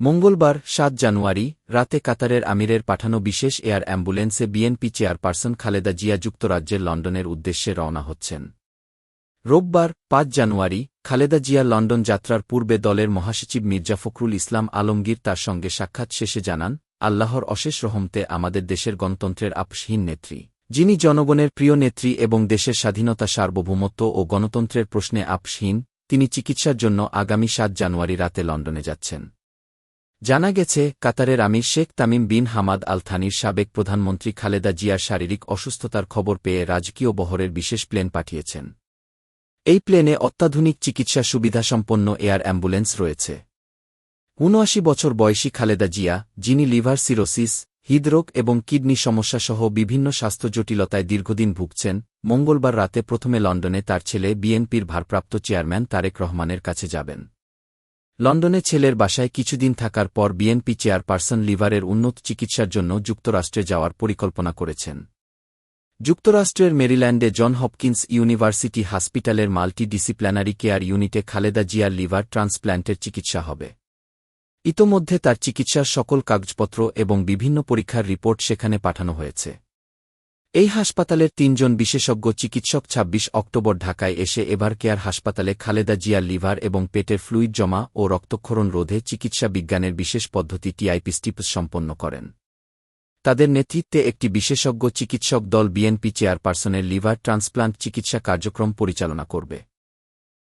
মঙ্গলবার, সাত জানুয়ারি, রাতে কাতারের আমিরের পাঠানো বিশেষ এয়ার অ্যাম্বুলেন্সে বিএনপি চেয়ারপারসন খালেদা জিয়া যুক্তরাজ্যের লন্ডনের উদ্দেশ্যে রওনা হচ্ছেন। রোববার, পাঁচ জানুয়ারি, খালেদা জিয়া লন্ডন যাত্রার পূর্বে দলের মহাসচিব মির্জা ফখরুল ইসলাম আলমগীর তার সঙ্গে সাক্ষাৎ শেষে জানান, আল্লাহর অশেষ রহমতে আমাদের দেশের গণতন্ত্রের আপসহীন নেত্রী, যিনি জনগণের প্রিয় নেত্রী এবং দেশের স্বাধীনতা সার্বভৌমত্ব ও গণতন্ত্রের প্রশ্নে আপসহীন, তিনি চিকিৎসার জন্য আগামী সাত জানুয়ারি রাতে লন্ডনে যাচ্ছেন। জানা গেছে, কাতারের আমির Sheikh Tamim bin Hamad Al থানির সাবেক প্রধানমন্ত্রী খালেদা জিয়ার শারীরিক অসুস্থতার খবর পেয়ে রাজকীয় বহরের বিশেষ প্লেন পাঠিয়েছেন। এই প্লেনে অত্যাধুনিক চিকিৎসা সুবিধাসম্পন্ন এয়ার অ্যাম্বুলেন্স রয়েছে। উনআশি বছর বয়সী খালেদা জিয়া, যিনি লিভার সিরোসিস, হৃদরোগ এবং কিডনি সমস্যাসহ বিভিন্ন স্বাস্থ্য জটিলতায় দীর্ঘদিন ভুগছেন, মঙ্গলবার রাতে প্রথমে লন্ডনে তার ছেলে বিএনপির ভারপ্রাপ্ত চেয়ারম্যান তারেক রহমানের কাছে যাবেন। লন্ডনে ছেলের বাসায় কিছুদিন থাকার পর বিএনপি চেয়ারপারসন লিভারের উন্নত চিকিৎসার জন্য যুক্তরাষ্ট্রে যাওয়ার পরিকল্পনা করেছেন। যুক্তরাষ্ট্রের মেরিল্যান্ডে জন হপকিন্স ইউনিভার্সিটি হাসপিটালের মাল্টি ডিসিপ্লিনারি কেয়ার ইউনিটে খালেদা জিয়ার লিভার ট্রান্সপ্ল্যান্টের চিকিৎসা হবে। ইতোমধ্যে তার চিকিৎসার সকল কাগজপত্র এবং বিভিন্ন পরীক্ষার রিপোর্ট সেখানে পাঠানো হয়েছে। এই হাসপাতালের তিনজন বিশেষজ্ঞ চিকিৎসক ২৬ অক্টোবর ঢাকায় এসে এবার কেয়ার হাসপাতালে খালেদা জিয়ার লিভার এবং পেটের ফ্লুইড জমা ও রক্তক্ষরণ রোধে চিকিৎসা বিজ্ঞানের বিশেষ পদ্ধতি টিআইপিস্টিপস সম্পন্ন করেন। তাদের নেতৃত্বে একটি বিশেষজ্ঞ চিকিৎসক দল বিএনপি চেয়ারপারসনের লিভার ট্রান্সপ্লান্ট চিকিৎসা কার্যক্রম পরিচালনা করবে।